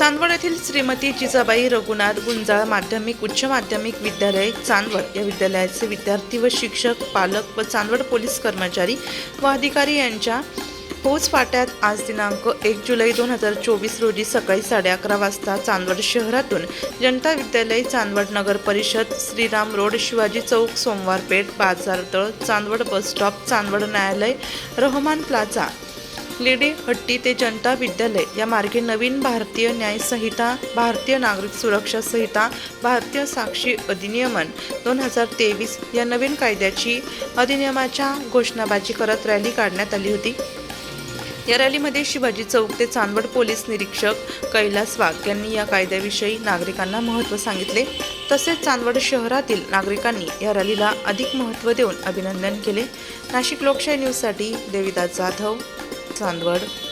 चांदवड येथील श्रीमती जिजाबाई रघुनाथ गुंजाळ माध्यमिक उच्च माध्यमिक विद्यालय चांदवड. या विद्यालयाचे विद्यार्थी व शिक्षक पालक व चांदवड पोलीस कर्मचारी व अधिकारी यांच्या पोच फाट्यात आज दिनांक एक जुलै दोन हजार चोवीस रोजी सकाळी साडे अकरा वाजता चांदवड शहरातून जनता विद्यालय चांदवड नगर परिषद Shriram road Shivaji Chowk Somwar Peth Bazartal Chandwad bus stop Chandwad न्यायालय रहमान प्लाझा लेडी हट्टी ते जनता विद्यालय या मार्गे नवीन भारतीय न्याय संहिता भारतीय नागरिक सुरक्षा संहिता भारतीय साक्षी अधिनियमन दोन हजार तेवीस या नवीन कायद्याची अधिनियमाच्या घोषणाबाजी करत रॅली काढण्यात आली होती. या रॅलीमध्ये शिवाजी चौक ते चांदवड पोलीस निरीक्षक कैलास वाघ यांनी या कायद्याविषयी नागरिकांना महत्त्व सांगितले. तसेच चांदवड शहरातील नागरिकांनी या रॅलीला अधिक महत्त्व देऊन अभिनंदन केले. नाशिक लोकशाही न्यूजसाठी देविदास जाधव. चांदवड.